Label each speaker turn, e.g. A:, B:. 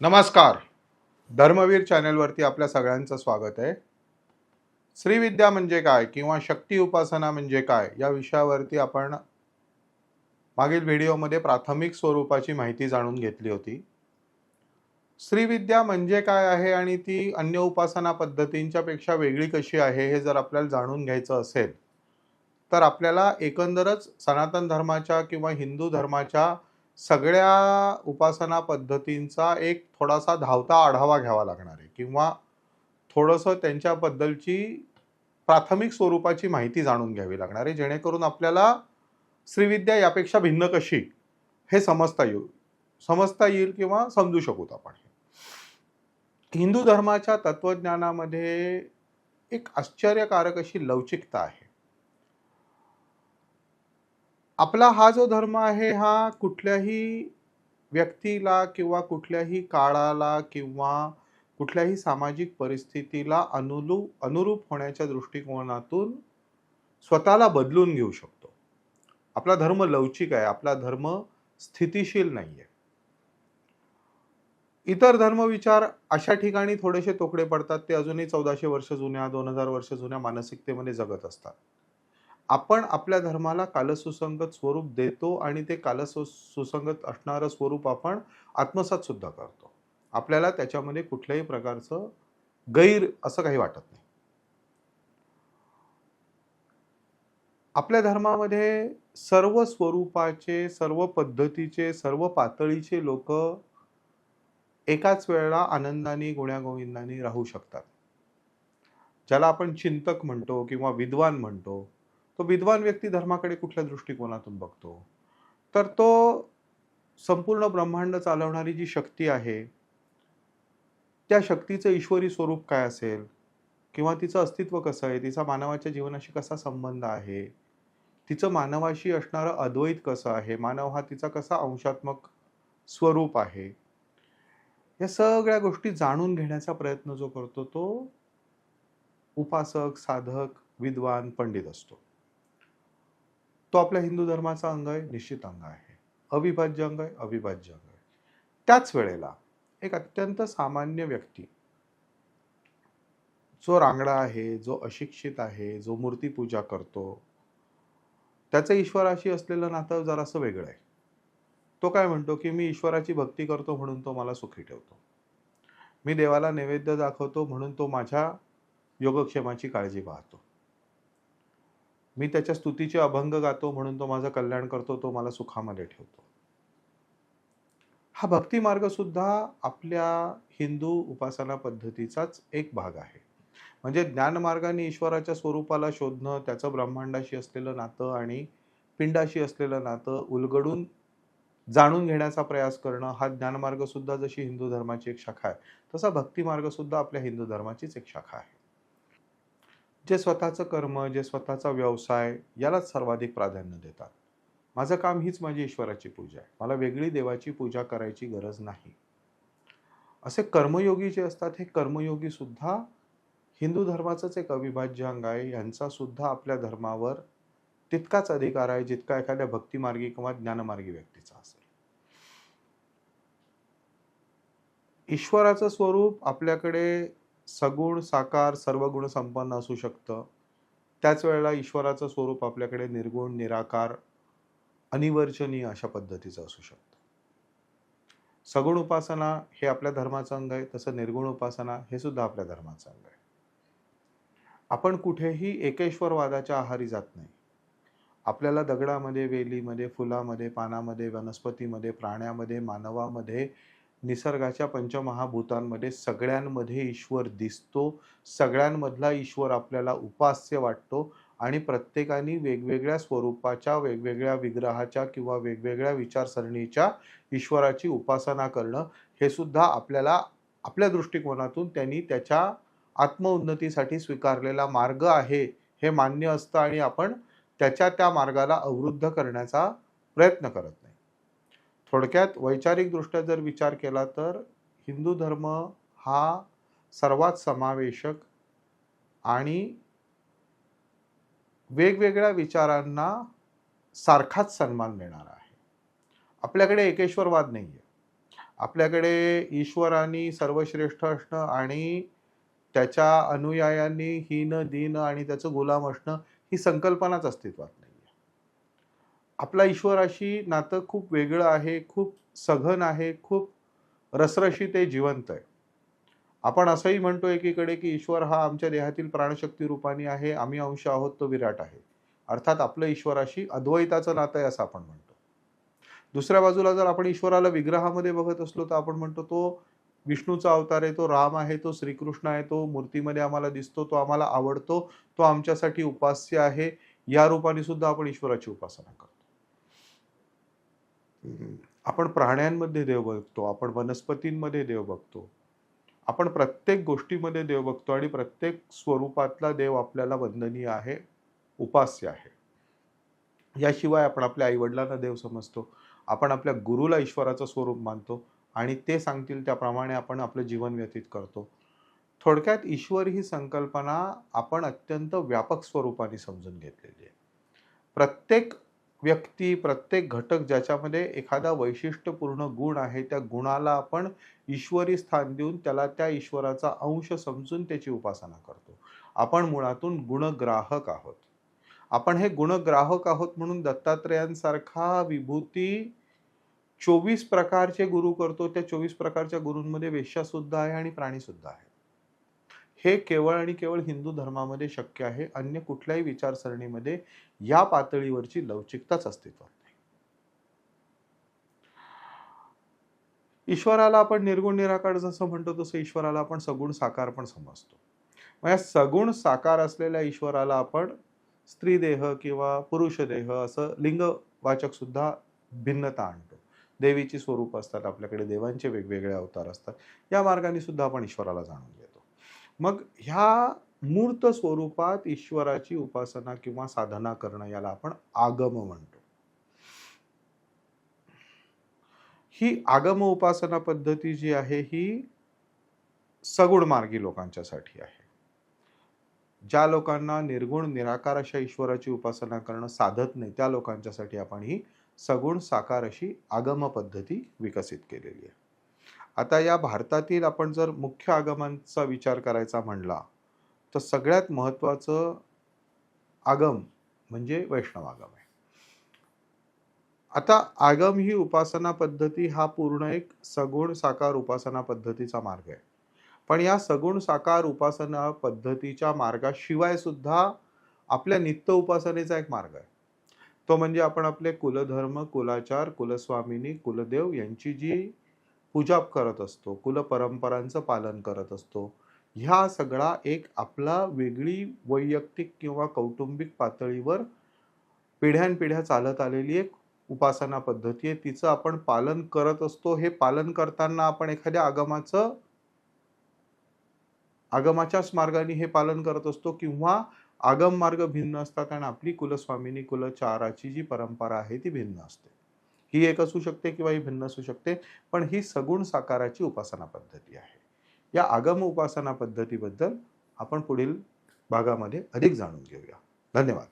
A: नमस्कार. धर्मवीर चॅनलवरती आपल्या सगळ्यांचं स्वागत आहे. श्रीविद्या म्हणजे काय किंवा शक्ती उपासना म्हणजे काय या विषयावरती आपण मागील व्हिडिओमध्ये प्राथमिक स्वरूपाची माहिती जाणून घेतली होती. श्रीविद्या म्हणजे काय आहे आणि ती अन्य उपासना पद्धतींच्या पेक्षा वेगळी कशी आहे हे जर आपल्याला जाणून घ्यायचं असेल तर आपल्याला एकंदरच सनातन धर्माच्या किंवा हिंदू धर्माच्या सगळ्या उपासना पद्धतींचा एक थोडासा धावता आढावा घ्यावा लागणार आहे. किंवा थोडंसं त्यांच्याबद्दलची प्राथमिक स्वरूपाची माहिती जाणून घ्यावी लागणार आहे. जेणेकरून आपल्याला श्रीविद्या यापेक्षा भिन्न कशी हे समजता येईल समजता येईल किंवा समजू शकूत आपण हिंदू धर्माच्या तत्वज्ञानामध्ये एक आश्चर्यकारक अशी लवचिकता आहे. आपला हा जो धर्म आहे हा कुठल्याही व्यक्तीला किंवा कुठल्याही काळाला किंवा कुठल्याही सामाजिक परिस्थितीला अनुरूप अनुरूप होण्याच्या दृष्टिकोनातून स्वतःला बदलून घेऊ शकतो. आपला धर्म लवचिक आहे आपला धर्म स्थितिशील नाही आहे इतर धर्मविचार अशा ठिकाणी थोडेसे तोकडे पडतात ते अजूनही चौदाशे वर्ष जुन्या दोन हजार वर्ष जुन्या मानसिकतेमध्ये जगत असतात. आपण आपल्या धर्माला कालसुसंगत स्वरूप देतो आणि ते कालसु सुसंगत असणारं स्वरूप आपण आत्मसात सुद्धा करतो. आपल्याला त्याच्यामध्ये कुठल्याही प्रकारचं गैर असं काही वाटत नाही. आपल्या धर्मामध्ये सर्व स्वरूपाचे सर्व पद्धतीचे सर्व पातळीचे लोक एकाच वेळेला आनंदाने गुण्यागोविंदाने राहू शकतात. ज्याला आपण चिंतक म्हणतो किंवा विद्वान म्हणतो तो विद्वान व्यक्ती धर्माकडे कुठल्या दृष्टिकोनातून बघतो? तर तो संपूर्ण ब्रह्मांड चालवणारी जी शक्ती आहे त्या शक्तीचं ईश्वरी स्वरूप काय असेल? किंवा तिचं अस्तित्व कसं आहे? तिचा मानवाच्या जीवनाशी कसा संबंध आहे? तिचं मानवाशी असणारं अद्वैत कसं आहे? मानव हा तिचा कसा अंशात्मक स्वरूप आहे? या सगळ्या गोष्टी जाणून घेण्याचा प्रयत्न जो करतो तो उपासक साधक विद्वान पंडित असतो. तो आपल्या हिंदू धर्माचा अंग आहे निश्चित अंग आहे. अविभाज्य अंग आहे अविभाज्य अंग आहे. त्याच वेळेला एक अत्यंत सामान्य व्यक्ती जो रांगडा आहे जो अशिक्षित आहे जो मूर्तीपूजा करतो त्याचं ईश्वराशी असलेलं नातं जरासं वेगळं आहे. तो काय म्हणतो की मी ईश्वराची भक्ती करतो म्हणून तो मला सुखी ठेवतो. मी देवाला नैवेद्य दाखवतो म्हणून तो माझ्या योगक्षेमाची काळजी पाहतो. मी त्याच्या स्तुतीचे अभंग गातो म्हणून तो माझं कल्याण करतो तो मला सुखामध्ये ठेवतो. हा भक्ती मार्ग सुद्धा आपल्या हिंदू उपासना पद्धतीचाच एक भाग आहे. म्हणजे ज्ञानमार्गाने ईश्वराच्या स्वरूपाला शोधणं त्याचं ब्रह्मांडाशी असलेलं नातं आणि पिंडाशी असलेलं नातं उलगडून जाणून घेण्याचा प्रयास करणं हा ज्ञानमार्ग सुद्धा जशी हिंदू धर्माची एक शाखा आहे तसा भक्ती मार्ग सुद्धा आपल्या हिंदू धर्माचीच एक शाखा आहे. जे स्वतःचं कर्म जे स्वतःचा व्यवसाय यालाच सर्वाधिक प्राधान्य देतात. माझं काम हीच माझी ईश्वराची पूजा आहे. मला वेगळी देवाची पूजा करायची गरज नाही. असे कर्मयोगी जे असतात हे कर्मयोगी सुद्धा हिंदू धर्माचंच एक अविभाज्य अंग आहे. यांचा सुद्धा आपल्या धर्मावर तितकाच अधिकार आहे जितका एखाद्या भक्तिमार्गी किंवा ज्ञानमार्गी व्यक्तीचा असेल. ईश्वराचं स्वरूप आपल्याकडे सगुण साकार सर्व गुण संपन्न असू शकतं. त्याच वेळेला ईश्वराचं स्वरूप आपल्याकडे निर्गुण निराकार अनिवर्चनीय अशा पद्धतीचं असू शकतं. सगुण उपासना हे आपल्या धर्माचं अंग आहे तसं निर्गुण उपासना हे सुद्धा आपल्या धर्माचं अंग आहे. आपण कुठेही एकेश्वरवादाच्या आहारी जात नाही. आपल्याला दगडामध्ये वेलीमध्ये फुलामध्ये पानामध्ये वनस्पतीमध्ये प्राण्यामध्ये मानवामध्ये निसर्गाच्या पंचमहाभूतांमध्ये सगळ्यांमध्ये ईश्वर दिसतो सगळ्यांमधला ईश्वर आपल्याला उपास्य वाटतो आणि प्रत्येकाने वेगवेगळ्या स्वरूपाच्या वेगवेगळ्या विग्रहाच्या किंवा वेगवेगळ्या विचारसरणीच्या ईश्वराची उपासना करणं हे सुद्धा आपल्याला आपल्या दृष्टिकोनातून त्यांनी त्याच्या आत्मउन्नतीसाठी स्वीकारलेला मार्ग आहे हे मान्य असतं आणि आपण त्याच्या त्या मार्गाला अवरुद्ध करण्याचा प्रयत्न करत थोडक्यात वैचारिकदृष्ट्या जर विचार केला तर हिंदू धर्म हा सर्वात समावेशक आणि वेगवेगळ्या विचारांना सारखाच सन्मान देणारा आहे. आपल्याकडे एकेश्वरवाद नाही आहे आपल्याकडे ईश्वरांनी सर्वश्रेष्ठ असणं आणि त्याच्या अनुयायांनी हीन दीन आणि त्याचं गुलाम असणं ही संकल्पनाच अस्तित्वात नाही. आपला ईश्वराशी नातं खूप वेगळं आहे खूप सघन आहे खूप रसरशी ते जिवंत आहे. आपण असंही म्हणतो एकीकडे की ईश्वर हा आमच्या देहातील प्राणशक्ती रूपाने आहे आम्ही अंश आहोत तो विराट आहे. अर्थात आपलं ईश्वराशी अद्वैताचं नातं आहे असं आपण म्हणतो. दुसऱ्या बाजूला जर आपण ईश्वराला विग्रहामध्ये बघत असलो तर आपण म्हणतो तो विष्णूचा अवतार आहे तो राम आहे तो श्रीकृष्ण आहे तो मूर्तीमध्ये आम्हाला दिसतो तो आम्हाला आवडतो तो आमच्यासाठी उपास्य आहे या रूपाने सुद्धा आपण ईश्वराची उपासना करतो. आपण प्राण्यांमध्ये देव बघतो आपण वनस्पतींमध्ये देव बघतो. आपण प्रत्येक गोष्टीमध्ये देव बघतो आणि प्रत्येक स्वरूपातला देव आपल्याला वंदनीय आहे उपास्य आहे. याशिवाय आपण आपल्या आईवडिलांना देव समजतो आपण आपल्या गुरुला ईश्वराचं स्वरूप मानतो आणि ते सांगतील त्याप्रमाणे आपण आपलं जीवन व्यतीत करतो. थोडक्यात ईश्वर ही संकल्पना आपण अत्यंत व्यापक स्वरूपाने समजून घेतलेली आहे. प्रत्येक व्यक्ती प्रत्येक घटक ज्याच्यामध्ये एखादा वैशिष्ट्यपूर्ण गुण आहे त्या गुणाला आपण ईश्वरी स्थान देऊन त्याला त्या ईश्वराचा अंश समजून त्याची उपासना करतो. आपण मुळातून गुणग्राहक आहोत. आपण हे गुणग्राहक आहोत म्हणून दत्तात्रेयांसारखा विभूती चोवीस प्रकारचे गुरु करतो. त्या चोवीस प्रकारच्या गुरूंमध्ये वेश्यासुद्धा आहे आणि प्राणीसुद्धा आहे. हे केवळ आणि केवळ हिंदू धर्मामध्ये शक्य आहे अन्य कुठल्याही विचारसरणीमध्ये या पातळीवरची लवचिकताच अस्तित्वात नाही. ईश्वराला आपण निर्गुण निराकार जसं म्हणतो तसं ईश्वराला आपण सगुण साकार पण समजतो. मग या सगुण साकार असलेल्या ईश्वराला आपण स्त्री देह किंवा पुरुष देह असं लिंगवाचक सुद्धा भिन्नता आणतो. देवीची स्वरूप असतात आपल्याकडे देवांचे वेगवेगळे अवतार असतात. या मार्गाने सुद्धा आपण ईश्वराला जाणून मग ह्या मूर्त स्वरूपात ईश्वराची उपासना किंवा साधना करणं याला आपण आगम म्हणतो. ही आगम उपासना पद्धती जी आहे ही सगुण मार्गी लोकांच्यासाठी आहे. ज्या लोकांना निर्गुण निराकार अशा ईश्वराची उपासना करणं साधत नाही त्या लोकांच्यासाठी आपण ही सगुण साकार अशी आगम पद्धती विकसित केलेली आहे. आता या भारतातील आपण जर मुख्य आगमांचा विचार करायचा म्हणला तर सगळ्यात महत्त्वाचं आगम म्हणजे वैष्णव आगम आहे. आता आगम ही उपासना पद्धती हा पूर्ण एक सगुण साकार उपासना पद्धतीचा मार्ग आहे. पण या सगुण साकार उपासना पद्धतीच्या मार्गाशिवाय सुद्धा आपल्या नित्य उपासनेचा एक मार्ग आहे. तो म्हणजे आपण आपले कुलधर्म कुलाचार कुलस्वामिनी कुलदेव यांची जी पूजा करत असतो कुलपरंपरांचं पालन करत असतो. ह्या सगळा एक आपला वेगळी वैयक्तिक किंवा कौटुंबिक पातळीवर पिढ्यानपिढ्या चालत आलेली एक उपासना पद्धती आहे. तिचं आपण पालन करत असतो. हे पालन करताना आपण एखाद्या आगमाचं आगमाच्याच मार्गाने हे पालन करत असतो किंवा आगम मार्ग भिन्न असतात आणि आपली कुलस्वामिनी कुलचाराची जी परंपरा आहे ती भिन्न असते. ही एक असू शकते किंवा ही भिन्न असू शकते पण ही सगुण साकाराची उपासना पद्धती आहे. या आगम उपासना पद्धतीबद्दल आपण पुढील भागामध्ये अधिक जाणून घेऊया. धन्यवाद.